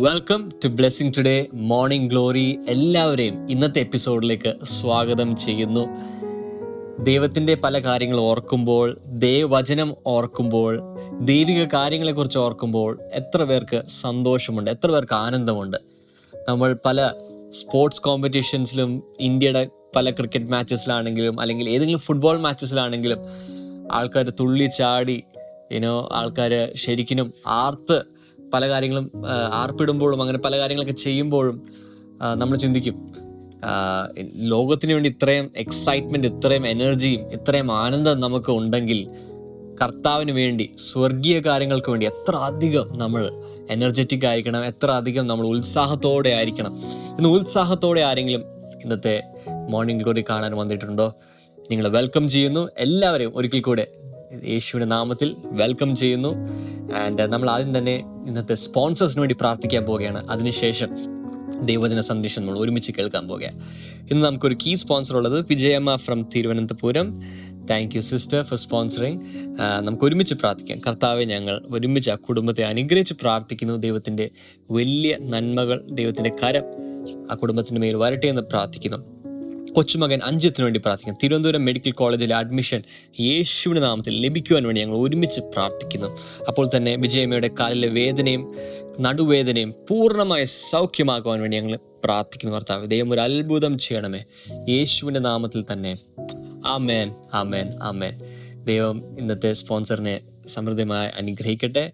Welcome to blessing today morning glory എല്ലാവരെയും ഇന്നത്തെ എപ്പിസോഡിലേക്ക് സ്വാഗതം ചെയ്യുന്നു. ദൈവത്തിന്റെ പല കാര്യങ്ങൾ ഓർക്കുമ്പോൾ ദൈവവചനം ഓർക്കുമ്പോൾ ദൈവിക കാര്യങ്ങളെക്കുറിച്ച് ഓർക്കുമ്പോൾ എത്ര പേർക്ക് സന്തോഷമുണ്ട് എത്ര പേർക്ക് ആനന്ദമുണ്ട്. നമ്മൾ പല സ്പോർട്സ് കോമ്പറ്റീഷൻസിലും ഇന്ത്യയുടെ പല ക്രിക്കറ്റ് മാച്ചസിലാണെങ്കിലും അല്ലെങ്കിൽ ഏതെങ്കിലും ഫുട്ബോൾ മാച്ചസിലാണെങ്കിലും ആൾക്കാർ തുള്ളി ചാടി ഇനോ ആൾക്കാർ ശരിക്കും ആർത്ത് പല കാര്യങ്ങളും ആർപ്പിടുമ്പോഴും അങ്ങനെ പല കാര്യങ്ങളൊക്കെ ചെയ്യുമ്പോഴും നമ്മൾ ചിന്തിക്കും. ലോകത്തിന് വേണ്ടി ഇത്രയും എക്സൈറ്റ്മെന്റ് ഇത്രയും എനർജിയും ഇത്രയും ആനന്ദം നമുക്ക് ഉണ്ടെങ്കിൽ കർത്താവിന് വേണ്ടി സ്വർഗീയ കാര്യങ്ങൾക്ക് വേണ്ടി എത്ര അധികം നമ്മൾ എനർജറ്റിക് ആയിരിക്കണം എത്ര അധികം നമ്മൾ ഉത്സാഹത്തോടെ ആയിരിക്കണം. ഇന്ന് ഉത്സാഹത്തോടെ ആരെങ്കിലും ഇന്നത്തെ മോർണിംഗ് ഗ്ലോറി കാണാൻ വന്നിട്ടുണ്ടോ? നിങ്ങളെ വെൽക്കം ചെയ്യുന്നു. എല്ലാവരെയും ഒരിക്കൽ കൂടെ യേശുവിന്റെ നാമത്തിൽ വെൽക്കം ചെയ്യുന്നു. ആൻഡ് നമ്മൾ ആദ്യം തന്നെ ഇന്നത്തെ സ്പോൺസേഴ്സിന് വേണ്ടി പ്രാർത്ഥിക്കാൻ പോവുകയാണ്. അതിനുശേഷം ദൈവജന സന്ദേശം നമ്മൾ ഒരുമിച്ച് കേൾക്കാൻ പോകുക ഇന്ന് നമുക്കൊരു കീ സ്പോൺസർ ഉള്ളത് Vijayamma from Thiruvananthapuram. Thank you sister for sponsoring നമുക്ക് ഒരുമിച്ച് പ്രാർത്ഥിക്കാം. കർത്താവെ ഞങ്ങൾ ഒരുമിച്ച് ആ കുടുംബത്തെ അനുഗ്രഹിച്ച് പ്രാർത്ഥിക്കുന്നു. ദൈവത്തിന്റെ വലിയ നന്മകൾ ദൈവത്തിന്റെ കരം ആ കുടുംബത്തിന്റെ മേൽ വരട്ടെ എന്ന് പ്രാർത്ഥിക്കുന്നു. കൊച്ചുമകൻ അഞ്ചത്തിന് വേണ്ടി പ്രാർത്ഥിക്കുന്നു. തിരുവനന്തപുരം മെഡിക്കൽ കോളേജിലെ അഡ്മിഷൻ യേശുവിന്റെ നാമത്തിൽ ലഭിക്കുവാൻ വേണ്ടി ഞങ്ങൾ ഒരുമിച്ച് പ്രാർത്ഥിക്കുന്നു. അപ്പോൾ തന്നെ വിജയമ്മയുടെ കാലിലെ വേദനയും നടുവേദനയും പൂർണമായി സൗഖ്യമാക്കുവാൻ വേണ്ടി ഞങ്ങൾ പ്രാർത്ഥിക്കുന്നു കർത്താവ്. ദൈവം ഒരു അത്ഭുതം ചെയ്യണമേ. യേശുവിന്റെ നാമത്തിൽ തന്നെ. ആമേൻ ആമേൻ ആമേൻ. ദൈവം ഇന്നത്തെ സ്പോൺസറിനെ സമൃദ്ധമായി അനുഗ്രഹിക്കട്ടെ.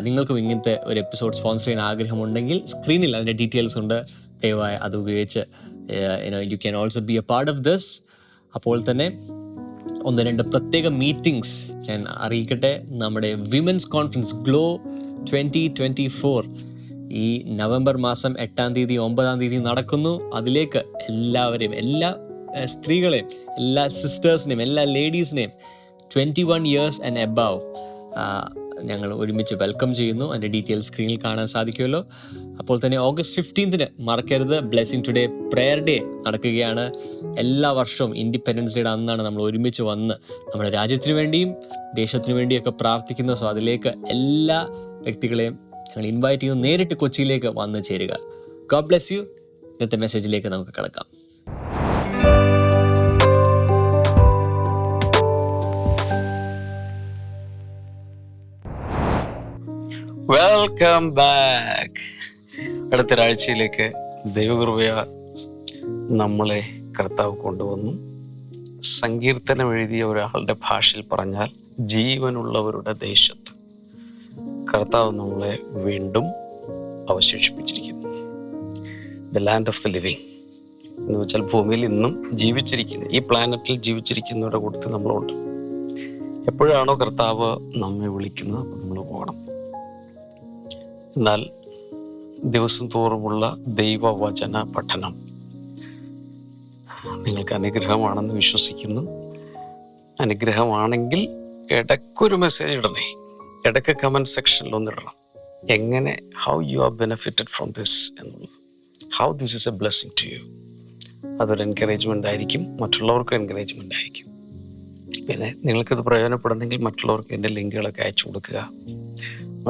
നിങ്ങൾക്കും ഇങ്ങനത്തെ ഒരു എപ്പിസോഡ് സ്പോൺസർ ചെയ്യാൻ ആഗ്രഹമുണ്ടെങ്കിൽ സ്ക്രീനിൽ അതിന്റെ ഡീറ്റെയിൽസ് ഉണ്ട്. ദയവായി അത് ഉപയോഗിച്ച് you can also be a part of this അപ്പോൾ തന്നെ ഒന്ന് രണ്ട് പ്രത്യേക മീറ്റിംഗ്സ് ഞാൻ അറിയിക്കട്ടെ. നമ്മുടെ women's conference glow twenty twenty four ഈ നവംബർ മാസം എട്ടാം തീയതി ഒമ്പതാം തീയതി നടക്കുന്നു. അതിലേക്ക് എല്ലാവരെയും എല്ലാ സ്ത്രീകളെയും എല്ലാ സിസ്റ്റേഴ്സിനെയും എല്ലാ ലേഡീസിനെയും twenty one years and above ഞങ്ങൾ ഒരുമിച്ച് വെൽക്കം ചെയ്യുന്നു. അതിന്റെ ഡീറ്റെയിൽസ് സ്ക്രീനിൽ കാണാൻ സാധിക്കുമല്ലോ. അപ്പോൾ തന്നെ ഓഗസ്റ്റ് ഫിഫ്റ്റീൻത്തിന് മറക്കരുത്. ബ്ലെസ്സിങ് ടുഡേ പ്രെയർ ഡേ നടക്കുകയാണ്. എല്ലാ വർഷവും ഇൻഡിപെൻഡൻസ് ഡേയുടെ അന്നാണ് നമ്മൾ ഒരുമിച്ച് വന്ന് നമ്മുടെ രാജ്യത്തിന് വേണ്ടിയും ദേശത്തിന് വേണ്ടിയൊക്കെ പ്രാർത്ഥിക്കുന്ന സോ അതിലേക്ക് എല്ലാ വ്യക്തികളെയും ഞങ്ങൾ ഇൻവൈറ്റ് ചെയ്യുന്നു. നേരിട്ട് കൊച്ചിയിലേക്ക് വന്ന് ചേരുക. ഗോഡ് ബ്ലെസ് യു ഇന്നത്തെ മെസ്സേജിലേക്ക് നമുക്ക് കിടക്കാം. വെൽക്കം ബാക്ക് അടുത്തൊരാഴ്ചയിലേക്ക് ദൈവകൃപയ നമ്മളെ കർത്താവ് കൊണ്ടുവന്നു. സങ്കീർത്തനം എഴുതിയ ഒരാളുടെ ഭാഷയിൽ പറഞ്ഞാൽ ജീവനുള്ളവരുടെ ദേശത്ത്. കർത്താവ് നമ്മളെ വീണ്ടും അവശേഷിപ്പിച്ചിരിക്കുന്നു. The land of the living എന്ന് വെച്ചാൽ ഭൂമിയിൽ ഇന്നും ജീവിച്ചിരിക്കുന്നു. ഈ പ്ലാനറ്റിൽ ജീവിച്ചിരിക്കുന്നവരുടെ കൂട്ടത്തിൽ നമ്മളുണ്ട്. എപ്പോഴാണോ കർത്താവ് നമ്മെ വിളിക്കുന്നത് നമ്മൾ പോകണം. എന്നാൽ ദിവസം തോറുമുള്ള ദൈവവചന പഠനം നിങ്ങൾക്ക് അനുഗ്രഹമാണെന്ന് വിശ്വസിക്കുന്നു. അനുഗ്രഹമാണെങ്കിൽ ഇടയ്ക്കൊരു മെസ്സേജ് ഇടണേ. ഇടയ്ക്ക് കമന്റ് സെക്ഷനിൽ ഒന്ന് ഇടണം. എങ്ങനെ how you are benefited from this എന്നുള്ളത്. How this is a blessing to you അതൊരു എൻകറേജ്മെന്റ് ആയിരിക്കും മറ്റുള്ളവർക്കും എൻകറേജ്മെന്റ് ആയിരിക്കും. പിന്നെ നിങ്ങൾക്കിത് പ്രയോജനപ്പെടുന്നെങ്കിൽ മറ്റുള്ളവർക്ക് എന്റെ ലിങ്കുകളൊക്കെ അയച്ചു കൊടുക്കുക.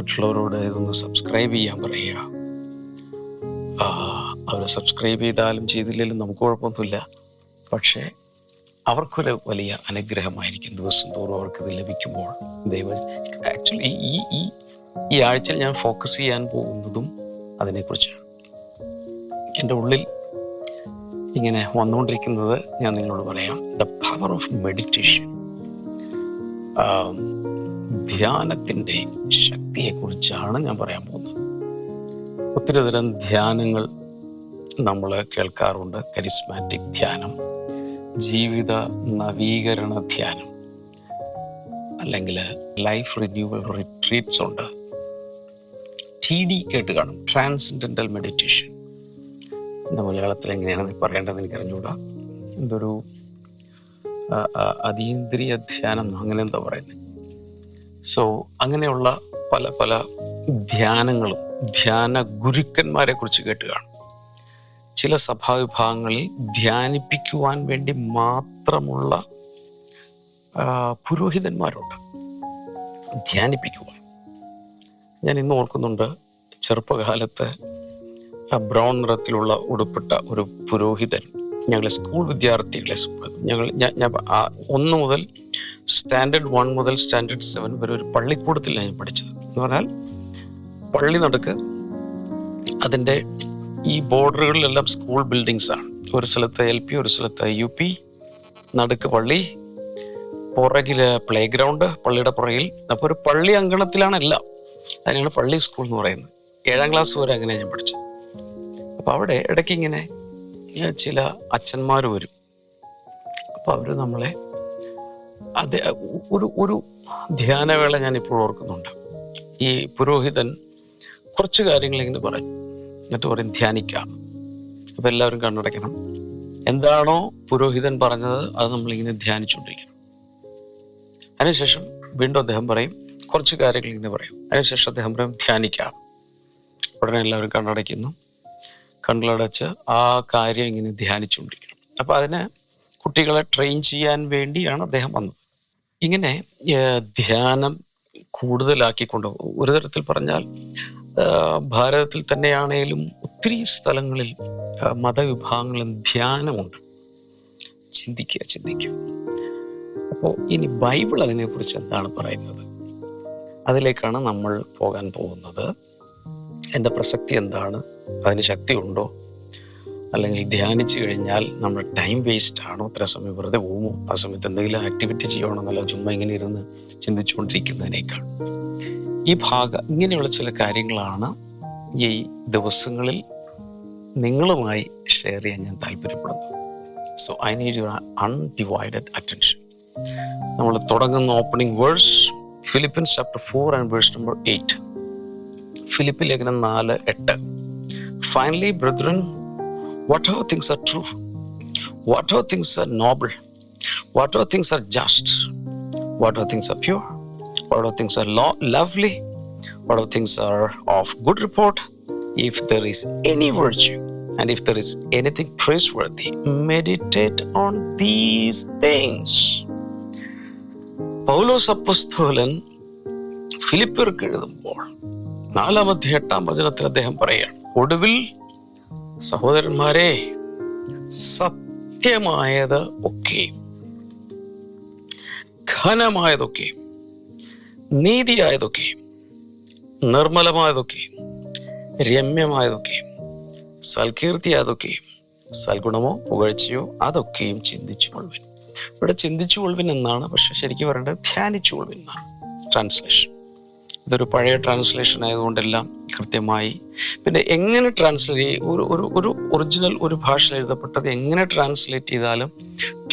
മറ്റുള്ളവരോട് ഇതൊന്ന് സബ്സ്ക്രൈബ് ചെയ്യാൻ പറയുക. അവർ സബ്സ്ക്രൈബ് ചെയ്താലും ചെയ്തില്ലെങ്കിലും നമുക്ക് കുഴപ്പമൊന്നുമില്ല. പക്ഷേ അവർക്കൊരു വലിയ അനുഗ്രഹമായിരിക്കും ദിവസം തോറും അവർക്കിത് ലഭിക്കുമ്പോൾ. ദൈവ ആക്ച്വലി ഈ ഈ ഈ ആഴ്ചയിൽ ഞാൻ ഫോക്കസ് ചെയ്യാൻ പോകുന്നതും അതിനെക്കുറിച്ചാണ്. എന്റെ ഉള്ളിൽ ഇങ്ങനെ വന്നുകൊണ്ടിരിക്കുന്നത് ഞാൻ നിങ്ങളോട് പറയാം. ദ പവർ ഓഫ് മെഡിറ്റേഷൻ ധ്യാനത്തിന്റെ ശക്തിയെക്കുറിച്ചാണ് ഞാൻ പറയാൻ പോകുന്നത്. ഒത്തിരി തരം ധ്യാനങ്ങൾ നമ്മൾ കേൾക്കാറുണ്ട്. കരിസ്മാറ്റിക് ധ്യാനം ജീവിത നവീകരണ ധ്യാനം അല്ലെങ്കിൽ ലൈഫ് റിന്യൂവൽ റിട്രീറ്റ്സ് ഉണ്ട്. ടി ഡി കേട്ട് കാണും. Transcendental meditation. എന്റെ മലയാളത്തിൽ എങ്ങനെയാണെന്ന് പറയേണ്ടത് എനിക്ക് അറിഞ്ഞുകൂടാ എന്തൊരു അതീന്ദ്രിയ ധ്യാനം അങ്ങനെ എന്താ പറയുന്നത്. സോ അങ്ങനെയുള്ള പല പല ധ്യാനങ്ങളും ധ്യാന ഗുരുക്കന്മാരെ കുറിച്ച് കേട്ട് കാണും ചില സഭാവിഭാഗങ്ങളിൽ ധ്യാനിപ്പിക്കുവാൻ വേണ്ടി മാത്രമുള്ള പുരോഹിതന്മാരുണ്ട്. ധ്യാനിപ്പിക്കുവാൻ. ഞാൻ ഇന്ന് ഓർക്കുന്നുണ്ട് ചെറുപ്പകാലത്ത് ബ്രൗൺ നിറത്തിലുള്ള ഉടുപ്പിട്ട ഒരു പുരോഹിതൻ ഞങ്ങളെ സ്കൂൾ വിദ്യാർത്ഥികളെ ഞങ്ങൾ ഞാൻ ഒന്ന് മുതൽ സ്റ്റാൻഡേർഡ് വൺ മുതൽ സ്റ്റാൻഡേർഡ് സെവൻ വരെ ഒരു പള്ളിക്കൂടത്തിലാണ് ഞാൻ പഠിച്ചത്. എന്ന് പറഞ്ഞാൽ പള്ളി നടക്ക് അതിന്റെ ഈ ബോർഡറുകളിലെല്ലാം സ്കൂൾ ബിൽഡിങ്സ് ആണ്. ഒരു സ്ഥലത്ത് എൽ പി ഒരു സ്ഥലത്ത് യു പി നടുക്ക് പള്ളി പുറകിൽ പ്ലേ ഗ്രൗണ്ട് പള്ളിയുടെ പുറകിൽ. അപ്പോൾ ഒരു പള്ളി അങ്കണത്തിലാണ് എല്ലാം. അതിനാണ് പള്ളി സ്കൂൾ എന്ന് പറയുന്നത്. ഏഴാം ക്ലാസ് വരെ അങ്ങനെ ഞാൻ പഠിച്ചത്. അപ്പോൾ അവിടെ ഇടയ്ക്ക് ഇങ്ങനെ ചില അച്ഛന്മാർ വരും. അപ്പോൾ അവർ നമ്മളെ ഒരു ഒരു ധ്യാനവേള ഞാൻ ഇപ്പോൾ ഓർക്കുന്നുണ്ട്. ഈ പുരോഹിതൻ കുറച്ച് കാര്യങ്ങൾ ഇങ്ങനെ പറയും എന്നിട്ട് പറയും ധ്യാനിക്കാം. അപ്പൊ എല്ലാവരും കണ്ണടയ്ക്കണം. എന്താണോ പുരോഹിതൻ പറഞ്ഞത് അത് നമ്മളിങ്ങനെ ധ്യാനിച്ചുകൊണ്ടിരിക്കണം. അതിനുശേഷം വീണ്ടും അദ്ദേഹം പറയും കുറച്ച് കാര്യങ്ങൾ ഇങ്ങനെ പറയും. അതിനുശേഷം അദ്ദേഹം പറയും ധ്യാനിക്കാം. ഉടനെ എല്ലാവരും കണ്ണടയ്ക്കുന്നു. കണ്ണടച്ച് ആ കാര്യം ഇങ്ങനെ ധ്യാനിച്ചുകൊണ്ടിരിക്കണം. അപ്പൊ അതിന് കുട്ടികളെ ട്രെയിൻ ചെയ്യാൻ വേണ്ടിയാണ് അദ്ദേഹം വന്നത്. ഇങ്ങനെ ധ്യാനം കൂടുതലാക്കിക്കൊണ്ട് ഒരു തരത്തിൽ പറഞ്ഞാൽ ഭാരതത്തിൽ തന്നെയാണേലും ഒത്തിരി സ്ഥലങ്ങളിൽ മതവിഭാഗങ്ങളിൽ ധ്യാനമുണ്ട്. ചിന്തിക്കുക ചിന്തിക്കുക. അപ്പോൾ ഇനി ബൈബിൾ അതിനെക്കുറിച്ച് എന്താണ് പറയുന്നത്? അതിലേക്കാണ് നമ്മൾ പോകാൻ പോകുന്നത്. എന്റെ പ്രസക്തി എന്താണ്? അതിന് ശക്തി ഉണ്ടോ അല്ലെങ്കിൽ ധ്യാനിച്ചു കഴിഞ്ഞാൽ നമ്മൾ ടൈം വേസ്റ്റ് ആണോ? അത്ര സമയം വെറുതെ പോകുമോ ആ സമയത്ത് എന്തെങ്കിലും ആക്ടിവിറ്റി ചെയ്യണമെന്നല്ല ചുമ്മാ ഇങ്ങനെ ഇരുന്ന് ചിന്തിച്ചുകൊണ്ടിരിക്കുന്നതിനേക്കാൾ. ഈ ഭാഗം ഇങ്ങനെയുള്ള ചില കാര്യങ്ങളാണ് ഈ ദിവസങ്ങളിൽ നിങ്ങളുമായി ഷെയർ ചെയ്യാൻ ഞാൻ താല്പര്യപ്പെടുന്നു so I need your undivided attention നമ്മൾ തുടങ്ങുന്ന opening verse Philippians chapter four and verse number eight Philip ലേഖനം നാല് എട്ട്. Finally brethren whatever things are noble whatever things are just whatever things are pure whatever things are lovely whatever things are of good report if there is any virtue and if there is anything praiseworthy, meditate on these things. Paulose അപ്പസ്തോലൻ ഫിലിപ്പിയർക്ക് എഴുതുമ്പോൾ നാലാമത്തെ എട്ടാം വചനത്തിൽ അദ്ദേഹം പറയുകയാണ് ഒടുവിൽ സഹോദരന്മാരെ സത്യമായത് ഒക്കെ ഘനമായതൊക്കെ നീതിയായതൊക്കെ നിർമ്മലമായതൊക്കെ രമ്യമായതൊക്കെ സൽകീർത്തി അതൊക്കെയും സൽഗുണമോ പുകഴ്ചയോ അതൊക്കെയും ചിന്തിച്ചു കൊള്ളുവിൻ. ഇവിടെ ചിന്തിച്ചു കൊള്ളുവിൻ എന്നാണ് പക്ഷെ ശരിക്കും പറയേണ്ടത് ധ്യാനിച്ചു കൊള്ളുവിൻ എന്നാണ്. ട്രാൻസ്ലേഷൻ ഇതൊരു പഴയ ട്രാൻസ്ലേഷൻ ആയതുകൊണ്ടെല്ലാം കൃത്യമായി. പിന്നെ എങ്ങനെ ട്രാൻസ്ലേറ്റ് ഒരു ഒരു ഒരു ഒറിജിനൽ ഒരു ഭാഷ എഴുതപ്പെട്ടത് എങ്ങനെ ട്രാൻസ്ലേറ്റ് ചെയ്താലും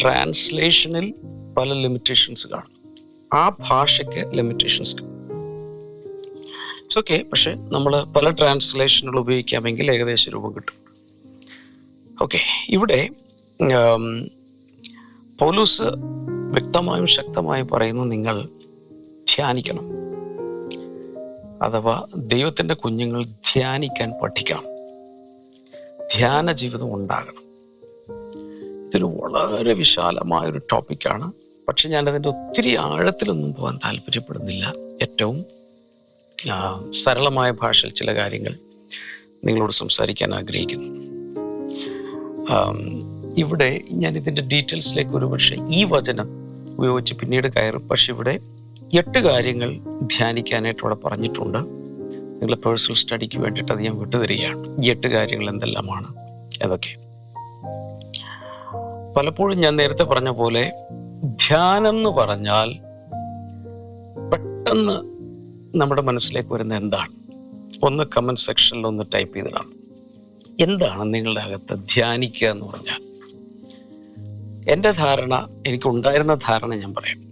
ട്രാൻസ്ലേഷനിൽ പല ലിമിറ്റേഷൻസ് കാണും. ആ ഭാഷയ്ക്ക് ലിമിറ്റേഷൻസ് ഇറ്റ്സ് ഓക്കെ പക്ഷെ നമ്മൾ പല ട്രാൻസ്ലേഷനുകൾ ഉപയോഗിക്കാമെങ്കിൽ ഏകദേശ രൂപം കിട്ടും. ഓക്കെ ഇവിടെ പൗലൂസ് വ്യക്തമായും ശക്തമായും പറയുന്നു നിങ്ങൾ ധ്യാനിക്കണം. അഥവാ ദൈവത്തിന്റെ കുഞ്ഞുങ്ങൾ ധ്യാനിക്കാൻ പഠിക്കണം. ധ്യാന ജീവിതം ഉണ്ടാകണം. ഇതൊരു വളരെ വിശാലമായ ഒരു ടോപ്പിക്കാണ് പക്ഷെ ഞാൻ അതിന്റെ ഒത്തിരി ആഴത്തിലൊന്നും പോകാൻ താല്പര്യപ്പെടുന്നില്ല. ഏറ്റവും സരളമായ ഭാഷയിൽ ചില കാര്യങ്ങൾ നിങ്ങളോട് സംസാരിക്കാൻ ആഗ്രഹിക്കുന്നു. ഇവിടെ ഞാൻ ഇതിന്റെ ഡീറ്റെയിൽസിലേക്ക് ഒരുപക്ഷെ ഈ വചനം ഉപയോഗിച്ച് പിന്നീട് കയറും. പക്ഷെ ഇവിടെ എട്ട് കാര്യങ്ങൾ ധ്യാനിക്കാനായിട്ട് ഇവിടെ പറഞ്ഞിട്ടുണ്ട്. നിങ്ങളുടെ പേഴ്സണൽ സ്റ്റഡിക്ക് വേണ്ടിയിട്ട് അത് ഞാൻ വിട്ടുതരികയാണ്. ഈ എട്ട് കാര്യങ്ങൾ എന്തെല്ലാമാണ്? അതൊക്കെ. പലപ്പോഴും ഞാൻ നേരത്തെ പറഞ്ഞ പോലെ ധ്യാനം എന്ന് പറഞ്ഞാൽ പെട്ടെന്ന് നമ്മുടെ മനസ്സിലേക്ക് വരുന്ന എന്താണ്? ഒന്ന് കമന്റ് സെക്ഷനിൽ ഒന്ന് ടൈപ്പ് ചെയ്തിടാം. എന്താണ് നിങ്ങളുടെ അകത്ത് ധ്യാനിക്കുക എന്ന് പറഞ്ഞാൽ? എന്റെ ധാരണ എനിക്കുണ്ടായിരുന്ന ധാരണ ഞാൻ പറയാം.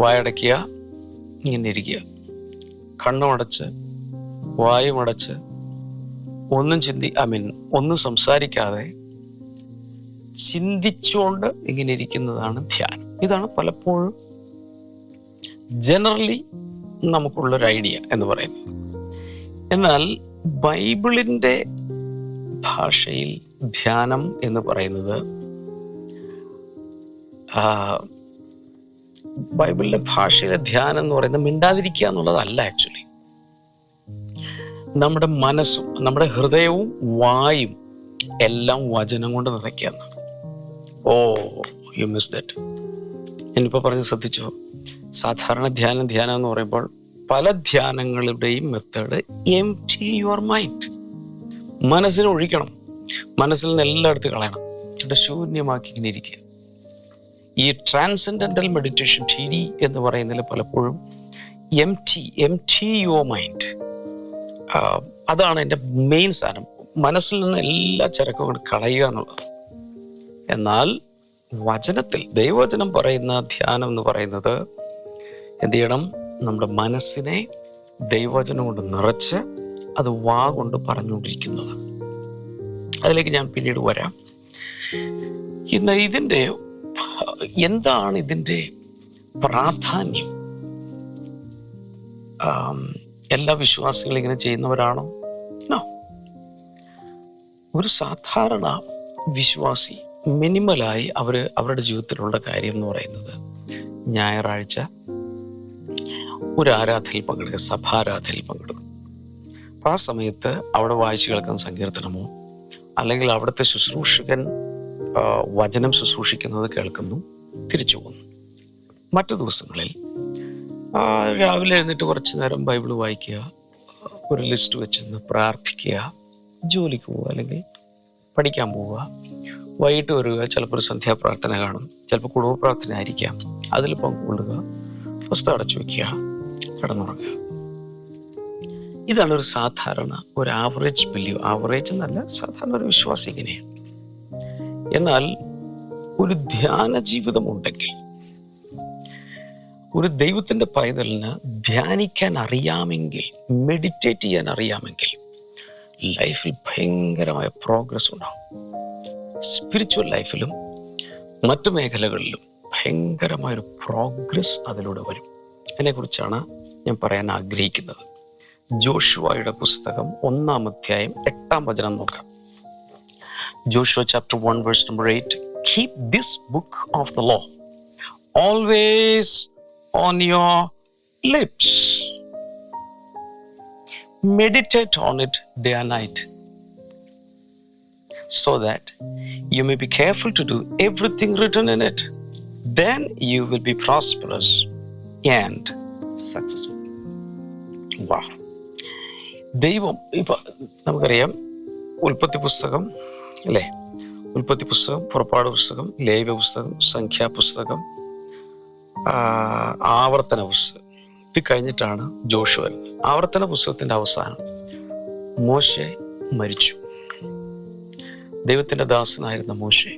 വായടയ്ക്കുക. ഇങ്ങനെ ഇരിക്കുക കണ്ണുമടച്ച് വായുമടച്ച് ഒന്നും ചിന്തി ഐ മീൻ ഒന്നും സംസാരിക്കാതെ ചിന്തിച്ചുകൊണ്ട് ഇങ്ങനെ ഇരിക്കുന്നതാണ് ധ്യാനം. ഇതാണ് പലപ്പോഴും ജനറലി നമുക്കുള്ളൊരു ഐഡിയ എന്ന് പറയുന്നത്. എന്നാൽ ബൈബിളിന്റെ ഭാഷയിൽ ധ്യാനം എന്ന് പറയുന്നത് ആ, ബൈബിളിന്റെ ഭാഷയിലെ ധ്യാനം എന്ന് പറയുന്നത് മിണ്ടാതിരിക്കുക എന്നുള്ളതല്ല ആക്ച്വലി നമ്മുടെ മനസ്സും നമ്മുടെ ഹൃദയവും വായും എല്ലാം വചനം കൊണ്ട് നിറയ്ക്കുക ഓ യു മിസ് ദറ്റ് ഞാനിപ്പോൾ പറഞ്ഞ് ശ്രദ്ധിച്ചു. സാധാരണ ധ്യാനം ധ്യാനം എന്ന് പറയുമ്പോൾ പല ധ്യാനങ്ങളുടെയും method empty your mind മനസ്സിനെ ഒഴിക്കണം. മനസ്സിൽ നിന്ന് എല്ലായിടത്തും കളയണം. ശൂന്യമാക്കി ഇങ്ങനെ ഇരിക്കുക. ഈ ട്രാൻസെൻഡന്റൽ മെഡിറ്റേഷൻ ടി ഡി എന്ന് പറയുന്നതിൽ പലപ്പോഴും empty empty your mind അതാണ് എന്റെ മെയിൻ സാധനം. മനസ്സിൽ നിന്ന് എല്ലാ ചരക്കും കളയുക എന്നുള്ളത്. എന്നാൽ വചനത്തിൽ ദൈവവചനം പറയുന്ന ധ്യാനം എന്ന് പറയുന്നത് എന്ത് ചെയ്യണം? നമ്മുടെ മനസ്സിനെ ദൈവവചനം കൊണ്ട് നിറച്ച് അത് വാ കൊണ്ട് പറഞ്ഞുകൊണ്ടിരിക്കുന്നത്. അതിലേക്ക് ഞാൻ പിന്നീട് വരാം. ഇന്ന് ഇതിന്റെ എന്താണ് ഇതിന്റെ പ്രാധാന്യം? എല്ലാ വിശ്വാസികളും ഇങ്ങനെ ചെയ്യുന്നവരാണോ. ഒരു സാധാരണ വിശ്വാസി മിനിമലായി അവർ അവരുടെ ജീവിതത്തിലുള്ള കാര്യം എന്ന് പറയുന്നത് ഞായറാഴ്ച ഒരു ആരാധനയിൽ പങ്കെടുക്കുക സഭാരാധനയിൽ പങ്കെടുക്കും അപ്പൊ ആ സമയത്ത് അവിടെ വായിച്ചു കേൾക്കുന്ന സങ്കീർത്തനമോ അല്ലെങ്കിൽ അവിടുത്തെ ശുശ്രൂഷകൻ വചനം ശുശ്രൂഷിക്കുന്നത് കേൾക്കുന്നു. തിരിച്ചു പോകുന്നു മറ്റു ദിവസങ്ങളിൽ രാവിലെ എഴുന്നേറ്റ് കുറച്ച് നേരം ബൈബിൾ വായിക്കുക ഒരു ലിസ്റ്റ് വെച്ചെന്ന് പ്രാർത്ഥിക്കുക ജോലിക്ക് പോവുക അല്ലെങ്കിൽ പഠിക്കാൻ പോവുക വൈകിട്ട് വരിക ചിലപ്പോൾ ഒരു സന്ധ്യാപ്രാർത്ഥന കാണും ചിലപ്പോൾ കുടുംബ പ്രാർത്ഥന ആയിരിക്കാം. അതിൽ പങ്കുകൊള്ളുക പുസ്തകം അടച്ചു വെക്കുക കിടന്നുറങ്ങുക. ഇതാണ് ഒരു സാധാരണ ഒരു ആവറേജ് ബിലീവ് ആവറേജ് എന്നല്ല സാധാരണ ഒരു വിശ്വാസി ഇങ്ങനെയാണ് എന്നാൽ ഒരു ധ്യാന ജീവിതം ഉണ്ടെങ്കിൽ ഒരു ദൈവത്തിന്റെ പൈതലിന് ധ്യാനിക്കാൻ അറിയാമെങ്കിൽ മെഡിറ്റേറ്റ് ചെയ്യാൻ അറിയാമെങ്കിൽ ലൈഫിൽ ഭയങ്കരമായ പ്രോഗ്രസ് ഉണ്ടാവും. സ്പിരിച്വൽ ലൈഫിലും മറ്റു മേഖലകളിലും ഭയങ്കരമായൊരു പ്രോഗ്രസ് അതിലൂടെ വരും. അതിനെക്കുറിച്ചാണ് ഞാൻ പറയാൻ ആഗ്രഹിക്കുന്നത്. ജോഷുവായുടെ പുസ്തകം ഒന്നാം അധ്യായം എട്ടാം വചനം നോക്കാം. Joshua chapter one verse number eight Keep this book of the law always on your lips. Meditate on it day and night so that you may be careful to do everything written in it. Then you will be prosperous and successful. Wow. ദൈവം ഇപ്പൊ നമുക്കറിയാം ഉൽപ്പത്തി പുസ്തകം അല്ലേ ഉൽപ്പത്തി പുസ്തകം പുറപ്പാട് പുസ്തകം ലേവ്യ പുസ്തകം സംഖ്യാ പുസ്തകം ആവർത്തന പുസ്തകം ഇത് കഴിഞ്ഞിട്ടാണ് ജോഷു വരുന്നത്. ആവർത്തന പുസ്തകത്തിന്റെ അവസാനം. മോശെ മരിച്ചു. ദൈവത്തിന്റെ ദാസനായിരുന്ന മോശെ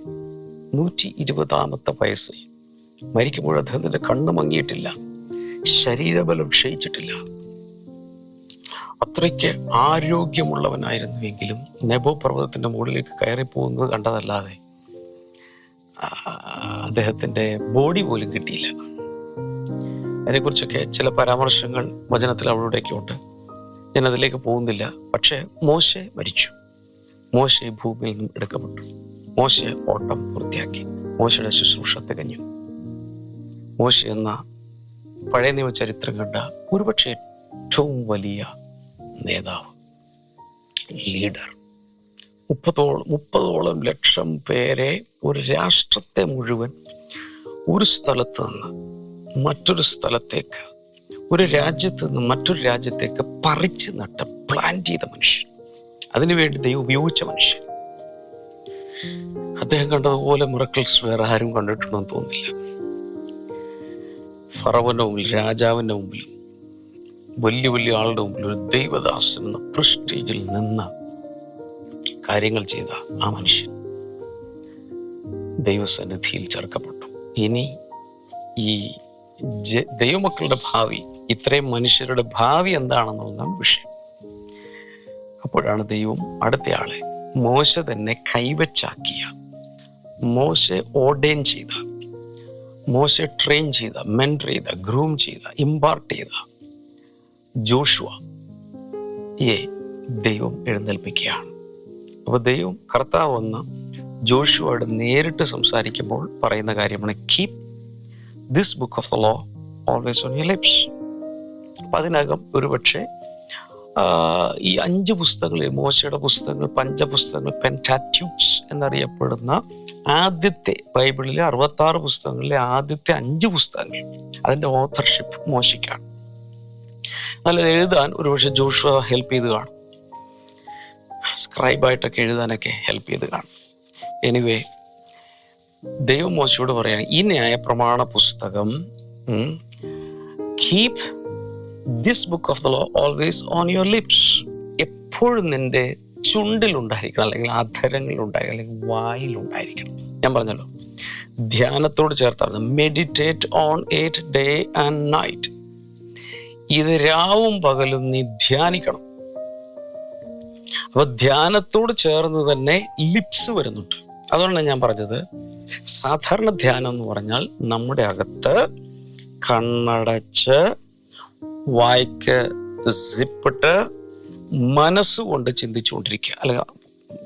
നൂറ്റി ഇരുപതാമത്തെ വയസ്സിൽ മരിക്കുമ്പോൾ അദ്ദേഹത്തിന്റെ കണ്ണ് മങ്ങിയിട്ടില്ല ശരീരബലം ക്ഷയിച്ചിട്ടില്ല. അത്രയ്ക്ക് ആരോഗ്യമുള്ളവനായിരുന്നുവെങ്കിലും നെബോ പർവതത്തിന്റെ മുകളിലേക്ക് കയറി പോകുന്നത് കണ്ടതല്ലാതെ അദ്ദേഹത്തിന്റെ ബോഡി പോലും കിട്ടിയില്ല. അതിനെക്കുറിച്ചൊക്കെ ചില പരാമർശങ്ങൾ വചനത്തിൽ അവളുടെയൊക്കെ ഉണ്ട്. ഞാൻ അതിലേക്ക് പോകുന്നില്ല. പക്ഷേ മോശെ മരിച്ചു. മോശെ ഭൂമിയിൽ നിന്നും എടുക്കപ്പെട്ടു. മോശെ ഓട്ടം പൂർത്തിയാക്കി. മോശയുടെ ശുശ്രൂഷ തികഞ്ഞു. മോശ എന്ന പഴയ നിയമ ചരിത്രം കണ്ട ഒരുപക്ഷെ ഏറ്റവും വലിയ നേതാവ് ലീഡർ മുപ്പതോളം മുപ്പതോളം ലക്ഷം പേരെ ഒരു രാഷ്ട്രത്തെ മുഴുവൻ ഒരു സ്ഥലത്ത് നിന്ന് മറ്റൊരു സ്ഥലത്തേക്ക് ഒരു രാജ്യത്ത് നിന്ന് മറ്റൊരു രാജ്യത്തേക്ക് പറിച്ചു നട്ട പ്ലാൻ ചെയ്ത മനുഷ്യൻ. അതിനുവേണ്ടി ദൈവം ഉപയോഗിച്ച മനുഷ്യൻ. അദ്ദേഹം കണ്ടതുപോലെ മിറക്കിൾസ് വേറെ ആരും കണ്ടിട്ടുണ്ടെന്ന് തോന്നില്ല. ഫറവന്റെ മുമ്പിൽ രാജാവിന്റെ മുമ്പിലും വലിയ വലിയ ആളുടെ മുമ്പിൽ ഒരു ദൈവദാസൻ എന്ന പ്രസ്റ്റീജിൽ നിന്ന് കാര്യങ്ങൾ ചെയ്ത ആ മനുഷ്യൻ ദൈവസന്നിധിയിൽ ചേർക്കപ്പെട്ടു. ഇനി ഈ ദൈവമക്കളുടെ ഭാവി ഇത്രയും മനുഷ്യരുടെ ഭാവി എന്താണെന്നുള്ളതാണ് വിഷയം. അപ്പോഴാണ് ദൈവം അടുത്തയാളെ മോശ തന്നെ കൈവച്ചാക്കിയ മോശ ഓർഡൈൻ ചെയ്ത മോശ ട്രെയിൻ ചെയ്ത മെന്റർ ചെയ്ത ഗ്രൂം ചെയ്ത ഇമ്പാർട്ട് ചെയ്ത ജോഷുവ യെ ദൈവം എഴുന്നേൽപ്പിക്കുകയാണ്. അപ്പൊ ദൈവം കർത്താവ് വന്ന് ജോഷുവയോട് നേരിട്ട് സംസാരിക്കുമ്പോൾ പറയുന്ന കാര്യമാണ് keep this book of the law always on you lips അപ്പൊ അതിനകം ഒരുപക്ഷെ ഈ അഞ്ച് പുസ്തകങ്ങൾ മോശയുടെ പുസ്തകങ്ങൾ പഞ്ചപുസ്തകങ്ങൾ പെന്റാറ്റ്യൂക്സ് എന്നറിയപ്പെടുന്ന ആദ്യത്തെ ബൈബിളിലെ അറുപത്തി ആറ് പുസ്തകങ്ങളിലെ ആദ്യത്തെ അഞ്ച് പുസ്തകങ്ങൾ അതിന്റെ ഓഥർഷിപ്പ് മോശയ്ക്കാണ്. എന്നാൽ എഴുതാൻ ഒരുപക്ഷെ ജോഷ ഹെൽപ്പ് ചെയ്ത് കാണും. സ്ക്രൈബായിട്ടൊക്കെ എഴുതാനൊക്കെ ഹെൽപ്പ് ചെയ്ത് കാണും. എനിവേ ദൈവം മോശയോട് പറയാണ് ഈ ന്യായ പ്രമാണ പുസ്തകം keep this book of the law always on your lips എപ്പോഴും നിന്റെ ചുണ്ടിലുണ്ടായിരിക്കണം അല്ലെങ്കിൽ അധരങ്ങളിലുണ്ടായിരിക്കണം അല്ലെങ്കിൽ വായിലുണ്ടായിരിക്കണം. ഞാൻ പറഞ്ഞല്ലോ ധ്യാനത്തോട് ചേർത്താണ് meditate on it day and night ഇത് രാവും പകലും നീ ധ്യാനിക്കണം. അപ്പൊ ധ്യാനത്തോട് ചേർന്ന് തന്നെ ലിപ്സ് വരുന്നുണ്ട്. അതുകൊണ്ടാണ് ഞാൻ പറഞ്ഞത് സാധാരണ ധ്യാനം എന്ന് പറഞ്ഞാൽ നമ്മുടെ അകത്ത് കണ്ണടച്ച് വായിക്ക് സിപ്പിട്ട് മനസ്സുകൊണ്ട് ചിന്തിച്ചുകൊണ്ടിരിക്കുക. അല്ല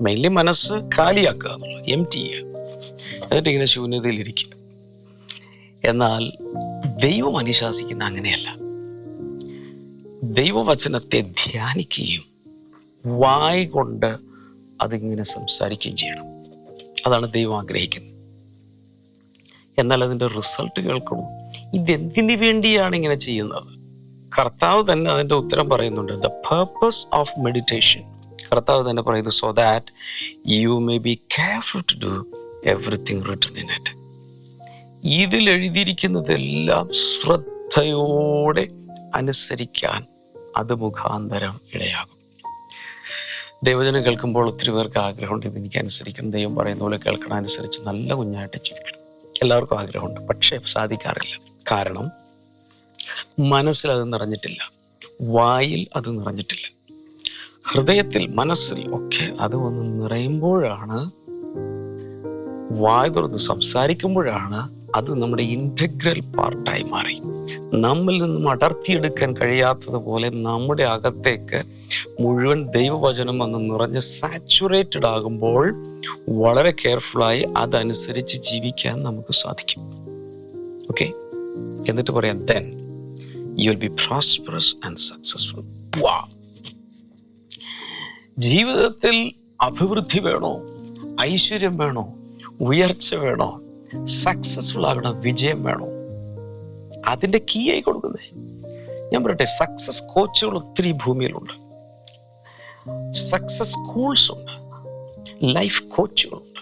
മെയിൻലി മനസ്സ് കാലിയാക്കുക എന്നുള്ളത് എം ടി എന്നിട്ട് ഇങ്ങനെ ശൂന്യതയിലിരിക്കുക. എന്നാൽ ദൈവം അനുശാസിക്കുന്ന അങ്ങനെയല്ല. ദൈവവചനത്തെ ധ്യാനിക്കുകയും വായ് കൊണ്ട് അതിങ്ങനെ സംസാരിക്കുകയും ചെയ്യണം. അതാണ് ദൈവം ആഗ്രഹിക്കുന്നത്. എന്നാൽ അതിന്റെ റിസൾട്ട് കേൾക്കണം ഇതെന്തിനു വേണ്ടിയാണ് ഇങ്ങനെ ചെയ്യുന്നത്? കർത്താവ് തന്നെ അതിന്റെ ഉത്തരം പറയുന്നുണ്ട് ദ പേർപ്പസ് ഓഫ് മെഡിറ്റേഷൻ കർത്താവ് തന്നെ പറയുന്നത് so that you may be careful to do everything written in it ഇതിൽ എഴുതിയിരിക്കുന്നതെല്ലാം ശ്രദ്ധയോടെ അനുസരിക്കാൻ അത് മുഖാന്തരം ഇടയാകും. ദൈവജനം കേൾക്കുമ്പോൾ ഒത്തിരി പേർക്ക് ആഗ്രഹമുണ്ട് ഇത് എനിക്ക് അനുസരിക്കണം ദൈവം പറയുന്ന പോലെ കേൾക്കണം അനുസരിച്ച് നല്ല കുഞ്ഞായിട്ട് ജീവിക്കണം. എല്ലാവർക്കും ആഗ്രഹമുണ്ട് പക്ഷേ സാധിക്കാറില്ല. കാരണം മനസ്സിൽ അത് നിറഞ്ഞിട്ടില്ല വായിൽ അത് നിറഞ്ഞിട്ടില്ല. ഹൃദയത്തിൽ മനസ്സിൽ ഒക്കെ അത് വന്ന് നിറയുമ്പോഴാണ് വായ് തുറന്ന് സംസാരിക്കുമ്പോഴാണ് അത് നമ്മുടെ ഇന്റഗ്രൽ പാർട്ടായി മാറി. നമ്മിൽ നിന്നും അടർത്തിയെടുക്കാൻ കഴിയാത്തതുപോലെ നമ്മുടെ അകത്തേക്ക് മുഴുവൻ ദൈവവചനം വന്ന് നിറഞ്ഞ് സാച്ചുറേറ്റഡ് ആകുമ്പോൾ വളരെ കെയർഫുള്ളായി അതനുസരിച്ച് ജീവിക്കാൻ നമുക്ക് സാധിക്കും. ഓക്കെ എന്നിട്ട് പറയാം then you will be prosperous and successful വാ ജീവിതത്തിൽ അഭിവൃദ്ധി വേണോ? ഐശ്വര്യം വേണോ? ഉയർച്ച വേണോ? സക്സസ്ഫുൾ ആകണം വിജയം വേണോ? അതിന്റെ കീ ആയി കൊടുക്കുന്നത് ഞാൻ പറയട്ടെ സക്സസ് കോച്ചുകൾ ഒത്തിരി ഭൂമിയിലുണ്ട്. സക്സസ് സ്കൂൾസ് ഉണ്ട്. ലൈഫ് കോച്ചുകളുണ്ട്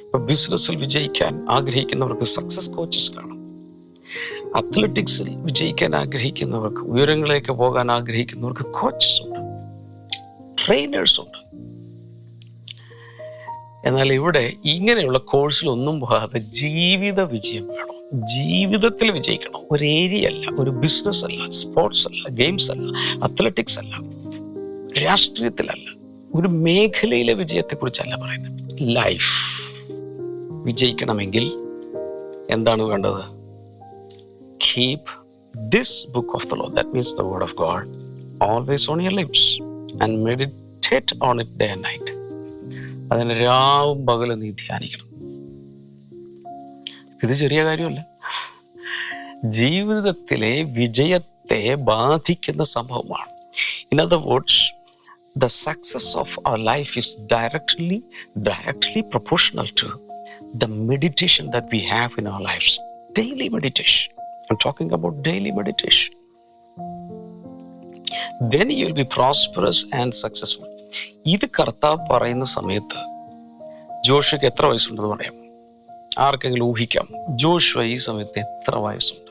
ഇപ്പൊ ബിസിനസ്സിൽ വിജയിക്കാൻ ആഗ്രഹിക്കുന്നവർക്ക് സക്സസ് കോച്ചസ് കാണും. അത്ലറ്റിക്സിൽ വിജയിക്കാൻ ആഗ്രഹിക്കുന്നവർക്ക് ഉയരങ്ങളിലേക്ക് പോകാൻ ആഗ്രഹിക്കുന്നവർക്ക് കോച്ചസ് ഉണ്ട്. ട്രെയിനേഴ്സ് ഉണ്ട്. എന്നാൽ ഇവിടെ ഇങ്ങനെയുള്ള കോഴ്സിലൊന്നും പോകാതെ ജീവിത വിജയം വേണം. ജീവിതത്തിൽ വിജയിക്കണം. ഒരു ഏരിയ അല്ല ഒരു ബിസിനസ് അല്ല സ്പോർട്സ് അല്ല ഗെയിംസ് അല്ല അത്ലറ്റിക്സ് അല്ല രാഷ്ട്രീയത്തിലല്ല ഒരു മേഖലയിലെ വിജയത്തെ കുറിച്ചല്ല പറയുന്നത്. ലൈഫ് വിജയിക്കണമെങ്കിൽ എന്താണ് വേണ്ടത്? Keep this book of the law that means the word of God always on your lips and meditate on it day and night അതിന് പകലും നീ ധ്യാനിക്കണം. ഇത് ചെറിയ കാര്യമല്ല. ജീവിതത്തിലെ വിജയത്തെ ബാധിക്കുന്ന സംഭവമാണ്. In other words the success of our life is directly directly proportional to the meditation that we have in our lifes daily meditation I talking about daily meditation then you will be prosperous and successful ഇത് കർത്താവ് പറയുന്ന സമയത്ത് ജോഷയ്ക്ക് എത്ര വയസ്സുണ്ടെന്ന് പറയാം. ആർക്കെങ്കിലും ഊഹിക്കാം. Joshua ഈ സമയത്ത് എത്ര വയസ്സുണ്ട്?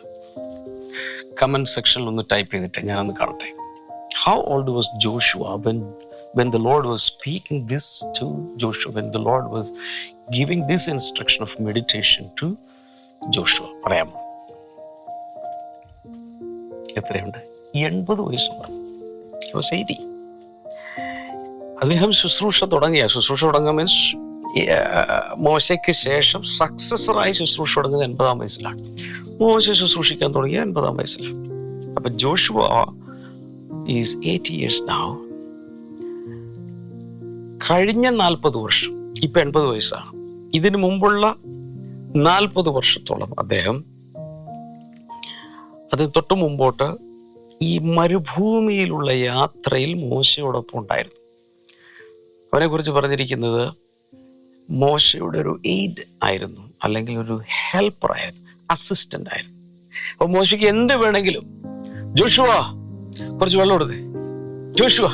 കമന്റ് സെക്ഷനിൽ ഒന്ന് ടൈപ്പ് ചെയ്തിട്ട് ഞാനൊന്ന് കാണട്ടെ. How old was Joshua when when Lord was speaking this to Joshua when the Lord was giving this instruction of meditation to Joshua പറയാമോ? എത്രയുണ്ട്? എൺപത് വയസ്സുണ്ട്. എയ്റ്റി അദ്ദേഹം ശുശ്രൂഷ തുടങ്ങിയ ശുശ്രൂഷ തുടങ്ങുക മീൻസ് മോശയ്ക്ക് ശേഷം സക്സസറായി ശുശ്രൂഷ തുടങ്ങുന്നത് എൺപതാം വയസ്സിലാണ്. മോശ ശുശ്രൂഷിക്കാൻ തുടങ്ങിയ എൺപതാം വയസ്സിലാണ്. അപ്പൊ Joshua is eighty years now കഴിഞ്ഞ നാൽപ്പത് വർഷം ഇപ്പൊ എൺപത് വയസ്സാണ്. ഇതിനു മുമ്പുള്ള നാൽപ്പത് വർഷത്തോളം അദ്ദേഹം അത് തൊട്ട് മുമ്പോട്ട് ഈ മരുഭൂമിയിലുള്ള യാത്രയിൽ മോശയോടൊപ്പം ഉണ്ടായിരുന്നു. അവനെ കുറിച്ച് പറഞ്ഞിരിക്കുന്നത് മോശയുടെ ഒരു എയ്ഡ് ആയിരുന്നു അല്ലെങ്കിൽ ഒരു ഹെൽപ്പർ ആയിരുന്നു അസിസ്റ്റന്റ് ആയിരുന്നു. അപ്പൊ മോശയ്ക്ക് എന്ത് വേണമെങ്കിലും ജോഷുവ കുറച്ച് വെള്ളം എടുത്തേ. ജോഷുവ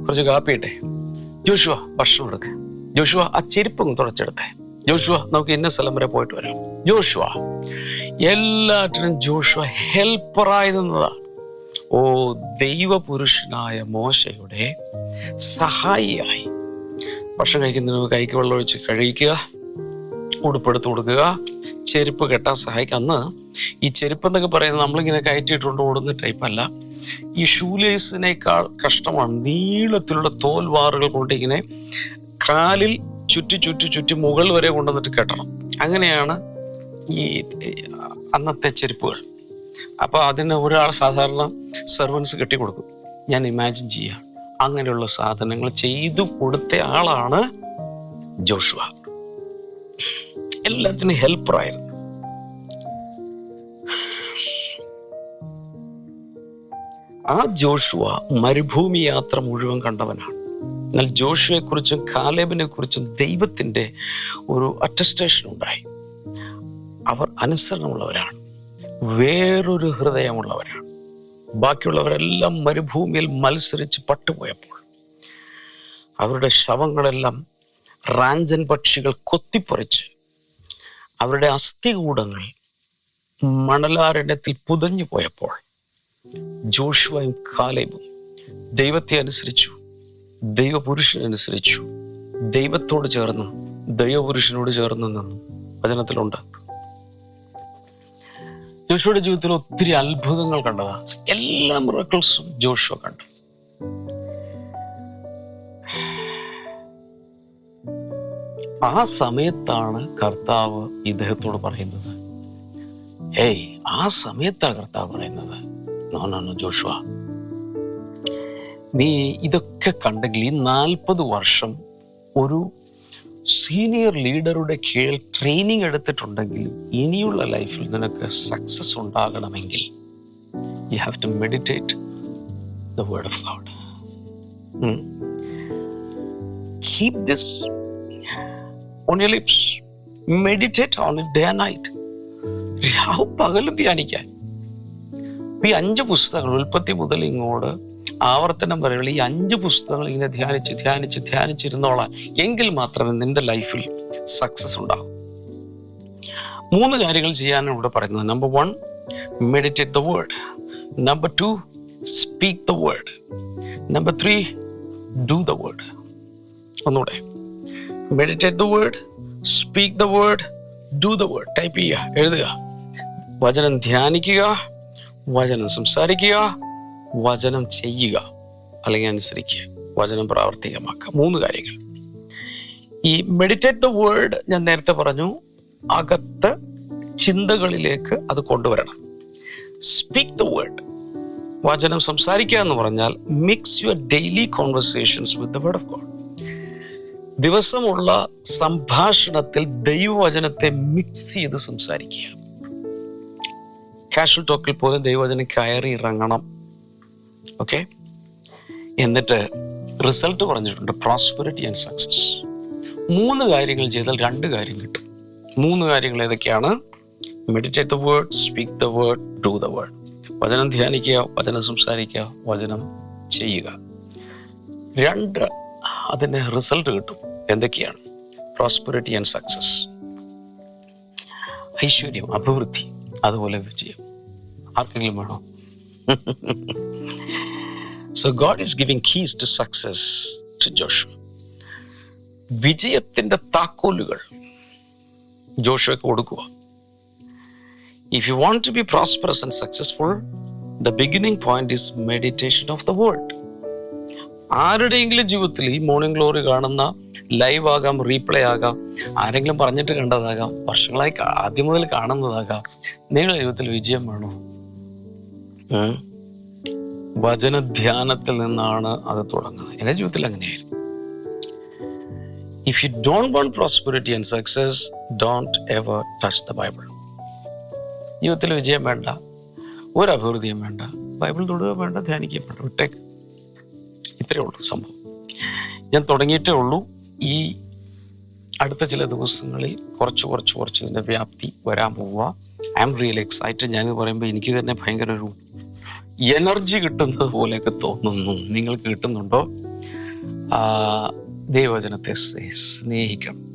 കുറച്ച് കാപ്പി ഇട്ടെ. ജോഷുവ ഭക്ഷണം എടുത്തേ. ജോഷുവ ആ ചെരുപ്പും തുടച്ചെടുത്തേ. ജോഷുവ നമുക്ക് ഇന്ന സ്ഥലം വരെ പോയിട്ട് വരാം. ജോഷുവ എല്ലാറ്റിനും ജോഷുവ ഹെൽപ്പറായി നിന്നതാണ്. ഓ ദൈവപുരുഷനായ മോശയുടെ സഹായിയായി. ഭക്ഷണം കഴിക്കുന്നതിന് കൈക്ക് വെള്ളം ഒഴിച്ച് കഴിക്കുക ഉടുപ്പെടുത്ത് കൊടുക്കുക. ചെരുപ്പ് കെട്ടാൻ സഹായിക്കുക അന്ന് ഈ ചെരുപ്പ് എന്നൊക്കെ പറയുന്നത് നമ്മളിങ്ങനെ കയറ്റിയിട്ടുണ്ട് ഓടുന്ന ടൈപ്പ് അല്ല. ഈ ഷൂലേസിനേക്കാൾ കഷ്ടമാണ്. നീളത്തിലുള്ള തോൽവാറുകൾ കൊണ്ട് ഇങ്ങനെ കാലിൽ ചുറ്റി ചുറ്റി ചുറ്റി മുകൾ വരെ കൊണ്ടുവന്നിട്ട് കെട്ടണം. അങ്ങനെയാണ് ഈ അന്നത്തെ ചെരുപ്പുകൾ. അപ്പൊ അതിന് ഒരാൾ സാധാരണ സെർവൻസ് കെട്ടിക്കൊടുക്കും. ഞാൻ ഇമാജിൻ ചെയ്യാം. അങ്ങനെയുള്ള സാധനങ്ങൾ ചെയ്തു കൊടുത്ത ആളാണ് ജോഷുവ. എല്ലാത്തിനും ഹെൽപ്പറായിരുന്നു ആ ജോഷുവ മരുഭൂമി യാത്ര മുഴുവൻ കണ്ടവനാണ്. എന്നാൽ ജോഷുവെ കുറിച്ചും കാലേബിനെ കുറിച്ചും ദൈവത്തിന്റെ ഒരു അറ്റസ്റ്റേഷൻ ഉണ്ടായി. അവർ അനുസരണമുള്ളവരാണ്. വേറൊരു ഹൃദയമുള്ളവരാണ്. ബാക്കിയുള്ളവരെല്ലാം മരുഭൂമിയിൽ മത്സരിച്ച് പട്ടുപോയപ്പോൾ അവരുടെ ശവങ്ങളെല്ലാം റാഞ്ചൻ പക്ഷികൾ കൊത്തിപ്പറിച്ച് അവരുടെ അസ്ഥികൂടങ്ങൾ മണലാരണ്യത്തിൽ പുതഞ്ഞു പോയപ്പോൾ ജോഷുവയും കാലേബും ദൈവത്തെ അനുസരിച്ചു ദൈവപുരുഷനനുസരിച്ചു ദൈവത്തോട് ചേർന്ന് ദൈവപുരുഷനോട് ചേർന്ന് നിന്നു ജോഷുവയുടെ ജീവിതത്തിൽ ഒത്തിരി അത്ഭുതങ്ങൾ കണ്ടതാ. എല്ലാ മിറക്കിൾസും ജോഷുവ കണ്ടു. ആ സമയത്താണ് കർത്താവ് ഇദ്ദേഹത്തോട് പറയുന്നത്. ഏയ് ആ സമയത്താണ് കർത്താവ് പറയുന്നത്. No no no Joshua. നീ ഇതൊക്കെ കണ്ടെങ്കിൽ ഈ നാൽപ്പത് വർഷം ഒരു സീനിയർ ലീഡറുടെ കീഴിൽ ട്രെയിനിങ് എടുത്തിട്ടുണ്ടെങ്കിൽ ഇനിയുള്ള ലൈഫിൽ നിനക്ക് സക്സസ് ഉണ്ടാകണമെങ്കിൽ you have to meditate the word of God keep this on you lips meditate on it day night രാവും പകലും ധ്യാനിക്കാൻ. ഈ അഞ്ച് പുസ്തകങ്ങൾ ഉൽപ്പത്തി മുതൽ ഇങ്ങോട്ട് ആവർത്തനം പറയുമ്പോൾ ഈ അഞ്ച് പുസ്തകങ്ങൾ ഇങ്ങനെ ധ്യാനിച്ച് ധ്യാനിച്ച് ധ്യാനിച്ചിരുന്നോളാം. എങ്കിൽ മാത്രമേ നിന്റെ ലൈഫിൽ സക്സസ് ഉണ്ടാകും മൂന്ന് കാര്യങ്ങൾ ചെയ്യാനാണ് ഇവിടെ പറയുന്നത്. Number one meditate the word number two speak the word number three do the word ഒന്നുകൂടെ. Meditate the word speak the word do the word type ചെയ്യുക എഴുതുക. വചനം ധ്യാനിക്കുക വചനം സംസാരിക്കുക വചനം ചെയ്യുക അല്ലെങ്കിൽ അനുസരിക്കുക. വചനം പ്രാവർത്തികമാക്കുക. മൂന്ന് കാര്യങ്ങൾ. ഈ മെഡിറ്റേറ്റ് ദ വേർഡ് ഞാൻ നേരത്തെ പറഞ്ഞു അകത്ത് ചിന്തകളിലേക്ക് അത് കൊണ്ടുവരണം. സ്പീക്ക് ദ വേർഡ് വചനം സംസാരിക്കുക എന്ന് പറഞ്ഞാൽ mix your daily conversations with the word of God ദിവസമുള്ള സംഭാഷണത്തിൽ ദൈവവചനത്തെ മിക്സ് ചെയ്ത് സംസാരിക്കുക. കാഷ്വൽ ടോക്കിൽ പോലും ദൈവവചനം കയറി ഇറങ്ങണം. ഓക്കെ എന്നിട്ട് റിസൾട്ട് പറഞ്ഞിട്ടുണ്ട് പ്രോസ്പെറിറ്റി ആൻഡ് സക്സസ് മൂന്ന് കാര്യങ്ങൾ ചെയ്താൽ രണ്ട് കാര്യം കിട്ടും. മൂന്ന് കാര്യങ്ങൾ ഏതൊക്കെയാണ്? Meditate the word speak the word do the word വചനം ധ്യാനിക്കുക വചനം സംസാരിക്കുക വചനം ചെയ്യുക. രണ്ട് അതിന് റിസൾട്ട് കിട്ടും. എന്തൊക്കെയാണ്? പ്രോസ്പെറിറ്റി ആൻഡ് സക്സസ് ഐശ്വര്യം അഭിവൃദ്ധി അതുപോലെ വിജയം. ആർക്കെങ്കിലും വേണോ? So God is giving keys to success to Joshua വിജയത്തിന്റെ താക്കോലുകൾ ജോഷുവയ്ക്ക് കൊടുക്കുക. If you want to be prosperous and successful the beginning point is meditation of the world ആരുടെയെങ്കിലും ജീവിതത്തിൽ ഈ മോർണിംഗ് ഗ്ലോറി കാണുന്ന ലൈവ് ആകാം റീപ്ലേ ആകാം ആരെങ്കിലും പറഞ്ഞിട്ട് കണ്ടതാകാം വർഷങ്ങളായി ആദ്യം മുതൽ കാണുന്നതാകാം നിങ്ങളുടെ ജീവിതത്തിൽ വിജയം വേണോ? വചനധ്യാനത്തിൽ നിന്നാണ് അത് തുടങ്ങുന്നത്. എന്റെ ജീവിതത്തിൽ അങ്ങനെയായിരുന്നു. If you don't want prosperity and success don't ever touch the Bible ജീവിതത്തിൽ വിജയം വേണ്ട. ഒരു അഭിവൃദ്ധിയും വേണ്ട. ബൈബിൾ തൊടുക വേണ്ട ധ്യാനിക്കുക വേണ്ട. വിട്ടേക്ക് ഇത്രയേ ഉള്ളൂ സംഭവം. ഞാൻ തുടങ്ങിയിട്ടേ ഉള്ളൂ. ഈ അടുത്ത ചില ദിവസങ്ങളിൽ കുറച്ച് കുറച്ച് കുറച്ച് ഇതിന്റെ വ്യാപ്തി വരാൻ പോവുക. ഐ എം റിയൽ എക്സൈറ്റഡ് ഞാനിത് പറയുമ്പോൾ എനിക്ക് തന്നെ ഭയങ്കര ഒരു എനർജി കിട്ടുന്നത് പോലെയൊക്കെ തോന്നുന്നു. നിങ്ങൾക്ക് കിട്ടുന്നുണ്ടോ? സ്നേ- സ്നേഹിക്കണം.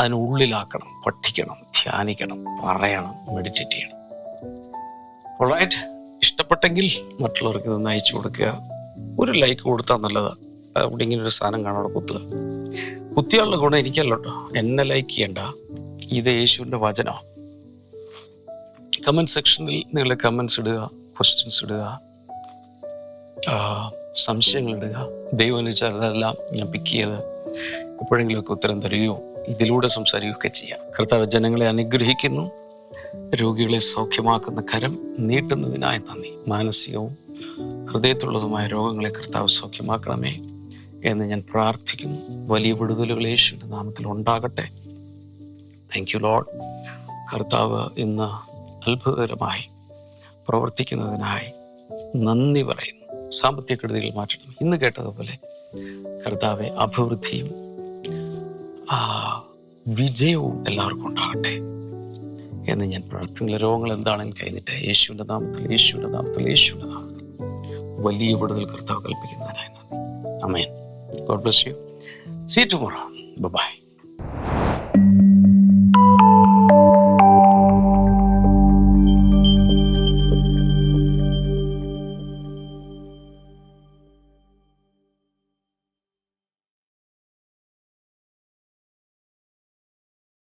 അതിനുള്ളിലാക്കണം പഠിക്കണം ധ്യാനിക്കണം പറയണം മെഡിറ്റേറ്റ് ചെയ്യണം. ഓൾറൈറ്റ് ഇഷ്ടപ്പെട്ടെങ്കിൽ മറ്റുള്ളവർക്ക് ഇതൊന്ന് അയച്ചു കൊടുക്കുക. ഒരു ലൈക്ക് കൊടുത്താൽ നല്ലതാണ് അവിടെ ഇങ്ങനെ ഒരു സാധനം കാണാതെ കുത്തുക. കുത്തിയുള്ള ഗുണം എനിക്കല്ലോട്ടോ എന്നെ ലൈക്ക് ചെയ്യണ്ട. ഇത് യേശുവിന്റെ വചനമാണ്. കമന്റ് സെക്ഷനിൽ നിങ്ങൾ കമൻസ് ഇടുക ക്വസ്റ്റ്യൻസ് ഇടുക സംശയങ്ങൾ ഇടുക. ദൈവം അനുവദിച്ചാൽ അതെല്ലാം ഞാൻ പിക്ക് ചെയ്ത് എപ്പോഴെങ്കിലുമൊക്കെ ഉത്തരം തരികയോ ഇതിലൂടെ സംസാരിക്കുകയൊക്കെ ചെയ്യാം. കർത്താവ് ജനങ്ങളെ അനുഗ്രഹിക്കുന്നു. രോഗികളെ സൗഖ്യമാക്കുന്ന കരം നീട്ടുന്നതിനായി നന്ദി. മാനസികവും ഹൃദയത്തിലുള്ളതുമായ രോഗങ്ങളെ കർത്താവ് സൗഖ്യമാക്കണമേ എന്ന് ഞാൻ പ്രാർത്ഥിക്കുന്നു. വലിയ വിടുതലുകൾ യേശുവിന്റെ നാമത്തിൽ ഉണ്ടാകട്ടെ. താങ്ക് യു ലോഡ് കർത്താവ് ഇന്ന് അത്ഭുതകരമായി പ്രവർത്തിക്കുന്നതിനായി നന്ദി പറയുന്നു. സാമ്പത്തിക കെടുതികൾ മാറ്റണം. ഇന്ന് കേട്ടതുപോലെ കർത്താവെ അഭിവൃദ്ധിയും വിജയവും എല്ലാവർക്കും ഉണ്ടാകട്ടെ എന്ന് ഞാൻ പ്രാർത്ഥിക്കുന്ന. രോഗങ്ങൾ എന്താണെന്ന് കഴിഞ്ഞിട്ട് യേശുവിന്റെ നാമത്തിൽ യേശുവിന്റെ നാമത്തിൽ യേശുവിന്റെ നാമത്തിൽ. വലിയ വിടുതൽ കർത്താവ് കൽപ്പിക്കുന്നതിനായി നന്ദി. Amen God bless you see bye